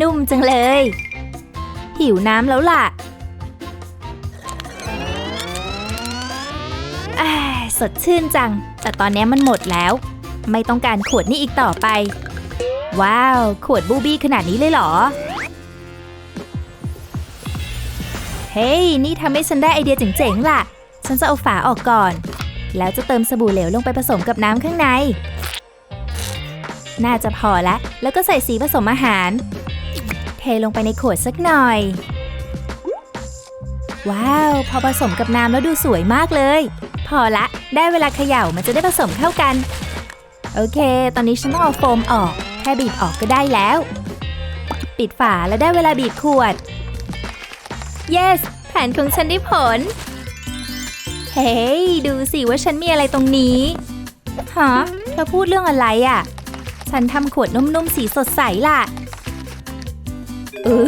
นุ่มจังเลย หิวน้ำแล้วล่ะสดชื่นจัง แต่ตอนนี้มันหมดแล้ว ไม่ต้องการขวดนี้อีกต่อไป ว้าว ขวดบูบี้ขนาดนี้เลยเหรอ เฮ้ยนี่ทำให้ฉันได้ไอเดียเจ๋งๆล่ะ ฉันจะเอาฝาออกก่อน แล้วจะเติมสบู่เหลวลงไปผสมกับน้ำข้างใน น่าจะพอละ แล้วก็ใส่สีผสมอาหาร ลงไปในขวดสักหน่อย ว้าว พอผสมกับน้ำแล้วดูสวยมากเลย พอละ ได้เวลาเขย่ามันจะได้ผสมเข้ากัน โอเค ตอนนี้ฉันต้องเอาโฟมออก แค่บีบออกก็ได้แล้ว ปิดฝาแล้วได้เวลาบีบขวด yes แผนของฉันได้ผล เฮ้ยดูสิว่าฉันมีอะไรตรงนี้ ฮะ เธอพูดเรื่องอะไรอะ ฉันทำขวดนุ่มๆสีสดใสล่ะ อู้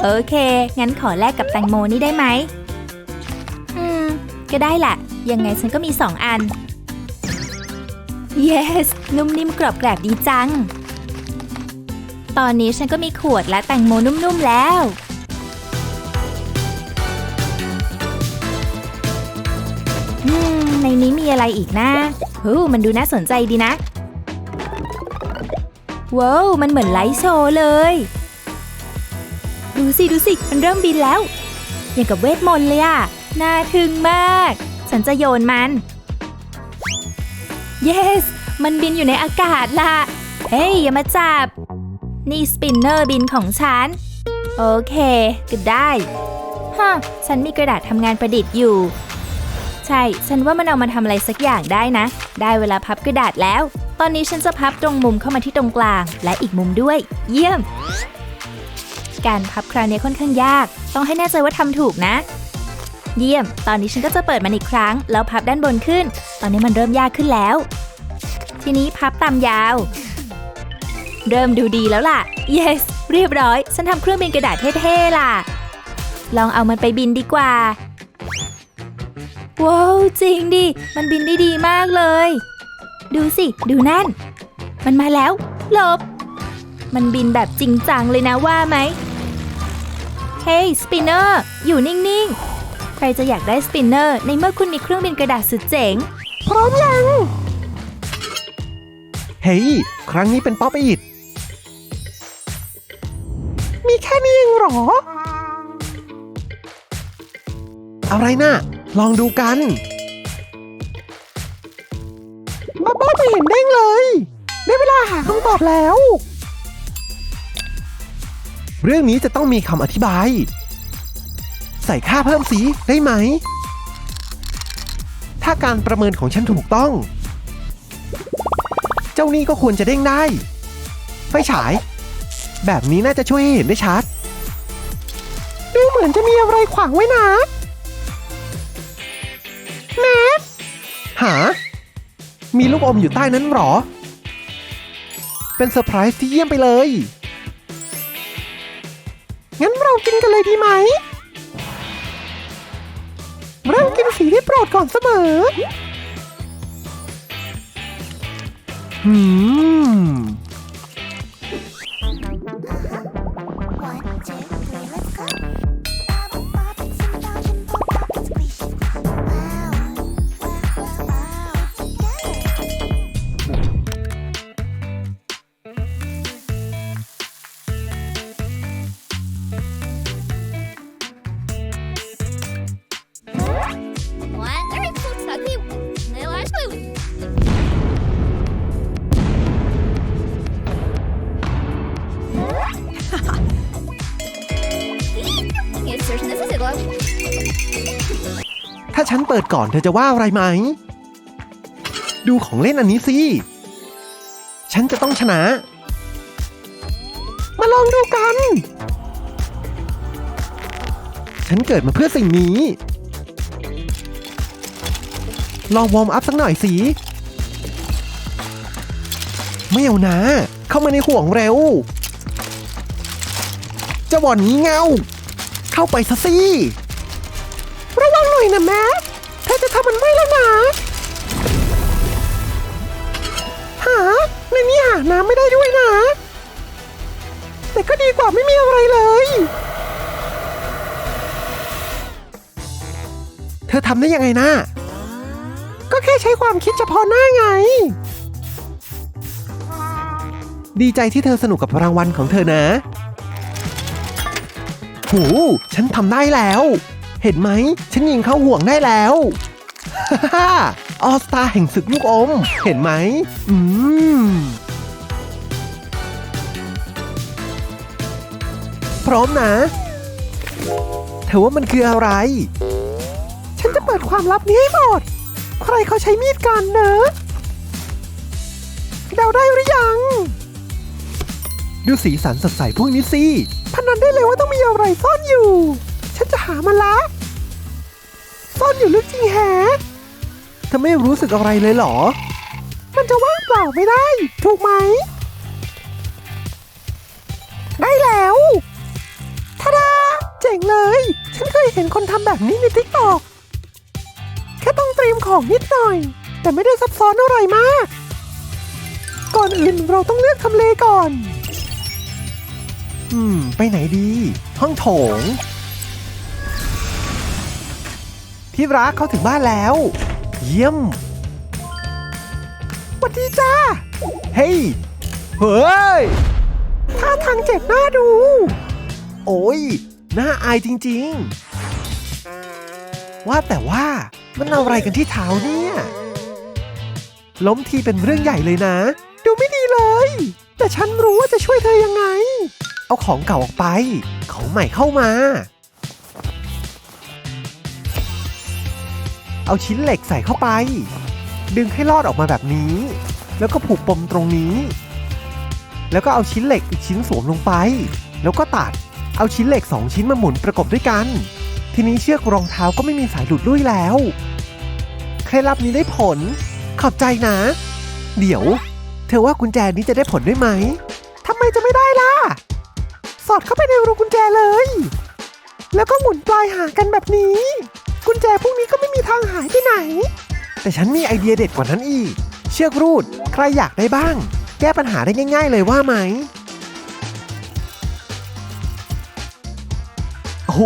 โอเค งั้นขอแลกกับแตงโมนี่ได้ไหม อืม ก็ได้แหละ ยังไงฉันก็มีสองอัน yes นุ่มนิ่มกรอบแกรบดีจัง ตอนนี้ฉันก็มีขวดและแตงโมนุ่มๆแล้ว อืม ในนี้มีอะไรอีกนะฮู้มันดูน่าสนใจดีนะ ว้าว มันเหมือนไลท์โชว์เลย ดูสิดูสิ มันเริ่มบินแล้ว อย่างกับเวทมนต์เลยอะน่าทึ่งมาก ฉันจะโยนมัน yes มันบินอยู่ในอากาศล่ะ เฮ้ย อย่ามาจับ นี่สปินเนอร์บินของฉัน โอเค ก็ได้ฮะฉันมีกระดาษทำงานประดิษฐ์อยู่ ใช่ ฉันว่ามันเอามาทำอะไรสักอย่างได้นะ ได้เวลาพับกระดาษแล้ว ตอนนี้ฉันจะพับตรงมุมเข้ามาที่ตรงกลาง และอีกมุมด้วย เยี่ยม การพับคราวนี้ค่อนข้างยาก ต้องให้แน่ใจว่าทำถูกนะ เยี่ยม ตอนนี้ฉันก็จะเปิดมันอีกครั้ง แล้วพับด้านบนขึ้น ตอนนี้มันเริ่มยากขึ้นแล้ว ทีนี้พับตามยาว เริ่มดูดีแล้วล่ะ yes เรียบร้อย ฉันทำเครื่องบินกระดาษเท่ๆล่ะ ลองเอามันไปบินดีกว่า ว้าวจริงดิ มันบินได้ดีมากเลย ดูสิ ดูนั่น มันมาแล้วหลบมันบินแบบจริงจังเลยนะว่าไหม ฮ้ สปินเนอร์ อยู่นิ่ง ๆ ใครจะอยากได้สปินเนอร์ในเมื่อคุณมีเครื่องบินกระดาษสุดเจ๋ง พร้อมยัง เฮ้ย ครั้งนี้เป็นป๊อปอีดมีแค่นี้เองเหรอ อะไรนะ่ะ ลองดูกันบับเบิ้ลไม่เห็นเด้งเลย ได้เวลาหาคำตอบแล้ว เรื่องนี้จะต้องมีคำอธิบาย ใส่ค่าเพิ่มสีได้ไหม ถ้าการประเมินของฉันถูกต้อง เจ้านี่ก็ควรจะเด้งได้ ไฟฉาย แบบนี้น่าจะช่วยให้เห็นได้ชัด ดูเหมือนจะมีอะไรขวางไว้นะแม็กหา มีลูกอมอยู่ใต้นั้นหรอ เป็นเซอร์ไพรส์ที่เยี่ยมไปเลย เรากินกันเลยดีไหม เริ่มกินสีที่โปรดก่อนเสมอหื ถ้าฉันเปิดก่อนเธอจะว่าอะไรไหม ดูของเล่นอันนี้สิ ฉันจะต้องชนะ มาลองดูกัน ฉันเกิดมาเพื่อสิ่งนี้ ลองวอร์มอัพสักหน่อยสิ ไม่เอานะ เข้ามาในห่วงเร็วจะบ่อนนี้เงา เข้าไปซะสิ น่อยนะแม่เธอจะทำมันไม่แล้วนะหาในนี้หาน้ำไม่ได้ด้วยนะ แต่ก็ดีกว่าไม่มีอะไรเลย เธอทำได้ยังไงนะก็แค่ใช้ความคิดเฉพาะหน้าไง ดีใจที่เธอสนุกกับรางวัลของเธอนะ หู ฉันทำได้แล้ว เห็นไหม ฉันยิงเข้าห่วงได้แล้วฮ่าออสตาแห่งศึกลูกอม เห็นไหม อืม พร้อมนะ เธอว่ามันคืออะไร ฉันจะเปิดความลับนี้ให้หมด ใครเขาใช้มีดกันเนอะเดาได้หรือยัง ดูสีสันสดใสพวกนี้สิพนันได้เลยว่าต้องมีอะไรซ่อนอยู่ ฉันจะหามันละซ่อนอยู่ลึกจริงแฮะเธอไม่รู้สึกอะไรเลยเหรอ มันจะว่างเปล่าไม่ได้ ถูกไหม ได้แล้วทาดาเจ๋งเลย ฉันเคยเห็นคนทำแบบนี้ในทิกตอกแค่ต้องเตรียมของนิดหน่อย แต่ไม่ได้ซับซ้อนอะไรมาก ก่อนอื่นเราต้องเลือกทำเลก่อน อืม ไปไหนดี ห้องโถง ที่รักเขาถึงบ้านแล้ว เยี่ยมสวัสดีจ้า เฮ้ย เฮ้ยท่าทางเจ็บหน้าดู โอ้ยน่าอายจริง ๆ ว่าแต่ว่ามันเอาอะไรกันที่เท้าเนี่ย ล้มทีเป็นเรื่องใหญ่เลยนะ ดูไม่ดีเลย แต่ฉันรู้ว่าจะช่วยเธอยังไง เอาของเก่าออกไป ของใหม่เข้ามา เอาชิ้นเหล็กใส่เข้าไป ดึงให้ลอดออกมาแบบนี้ แล้วก็ผูกปมตรงนี้ แล้วก็เอาชิ้นเหล็กอีกชิ้นสวมลงไป แล้วก็ตัด เอาชิ้นเหล็กสองชิ้นมาหมุนประกบด้วยกัน ทีนี้เชือกรองเท้าก็ไม่มีสายหลุดลุ่ยแล้ว เคล็ดลับนี้ได้ผล ขอบใจนะ เดี๋ยว เธอว่ากุญแจนี้จะได้ผลด้วยไหมทำไมจะไม่ได้ล่ะ สอดเข้าไปในรูกุญแจเลย แล้วก็หมุนปลายหากันแบบนี้ กุญแจพวกนี้ก็ไม่มีทางหายไปไหน แต่ฉันมีไอเดียเด็ดกว่านั้นอีก เชือกรูด ใครอยากได้บ้าง แก้ปัญหาได้ง่าย ๆ เลยว่าไหม โอ้โห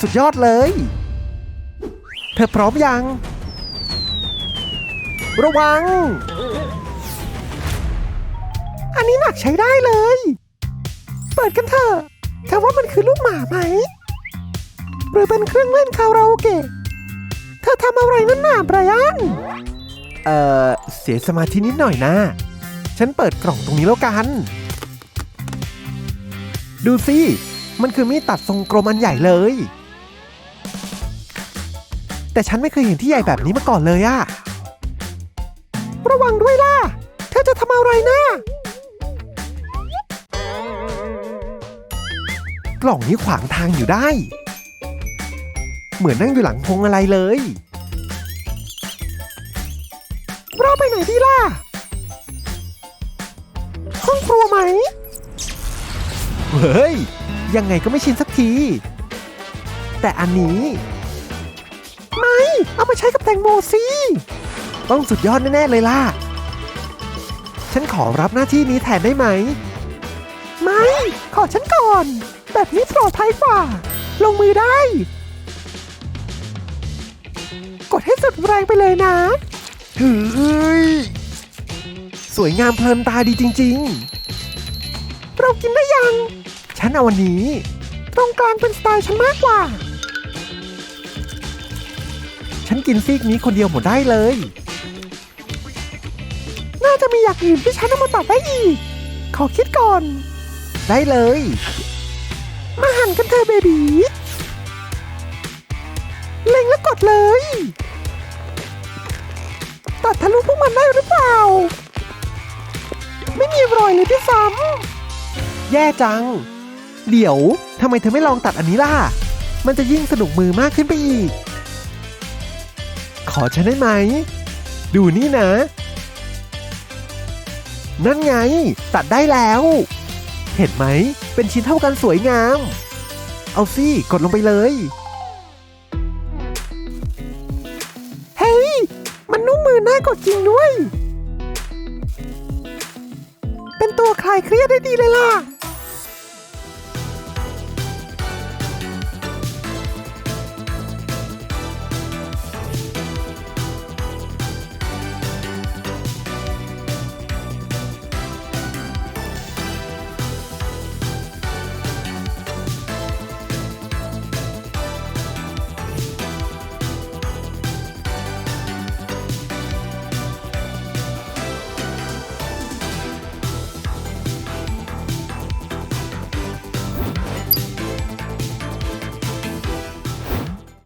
สุดยอดเลย เธอพร้อมยัง ระวัง อันนี้หนักใช้ได้เลย เปิดกันเถอะเธอว่ามันคือลูกหมาไหม หรือเป็นเครื่องเล่นคาราโอเกะเธอทำอะไรนั่นน่ะไบรอัน เอ่อ เสียสมาธินิดหน่อยนะ ฉันเปิดกล่องตรงนี้แล้วกัน ดูสิ มันคือมีดตัดทรงกลมอันใหญ่เลย แต่ฉันไม่เคยเห็นที่ใหญ่แบบนี้มาก่อนเลยอะระวังด้วยล่ะ เธอจะทำอะไรนะกล่องนี้ขวางทางอยู่ได้ เหมือนนั่งอยู่หลังพวงอะไรเลย เราไปไหนดีล่ะ ห้องครัวไหม เฮ้ย ยังไงก็ไม่ชินสักที แต่อันนี้ ไม่ เอามาใช้กับแตงโมสิ ต้องสุดยอดแน่ ๆ เลยล่ะ ฉันขอรับหน้าที่นี้แทนได้ไหม ไม่ ขอฉันก่อน แบบนี้ปลอดภัยกว่า ลงมือได้ กดให้สุดแรงไปเลยนะเฮ้ยสวยงามเพลินตาดีจริง ๆ เรากินได้ยัง ฉันเอาวันนี้ ตรงกลางเป็นสไตล์ฉันมากกว่า ฉันกินซีกนี้คนเดียวหมดได้เลย น่าจะมีอย่างอื่นที่ฉันเอามาตัดได้อีก ขอคิดก่อน ได้เลย มาหั่นกันเถอะเบบี เล็งแล้วกดเลย ตัดทะลุพวกมันได้หรือเปล่า ไม่มีรอยเลยที่ซ้ำแย่จัง เดี๋ยวทำไมเธอไม่ลองตัดอันนี้ล่ะ มันจะยิ่งสนุกมือมากขึ้นไปอีก ขอฉันได้ไหม ดูนี่นะ นั่นไง ตัดได้แล้ว เห็นไหม เป็นชิ้นเท่ากันสวยงาม เอาสิ กดลงไปเลย มันน่ากดจริงด้วย เป็นตัวคลายเครียดได้ดีเลยล่ะ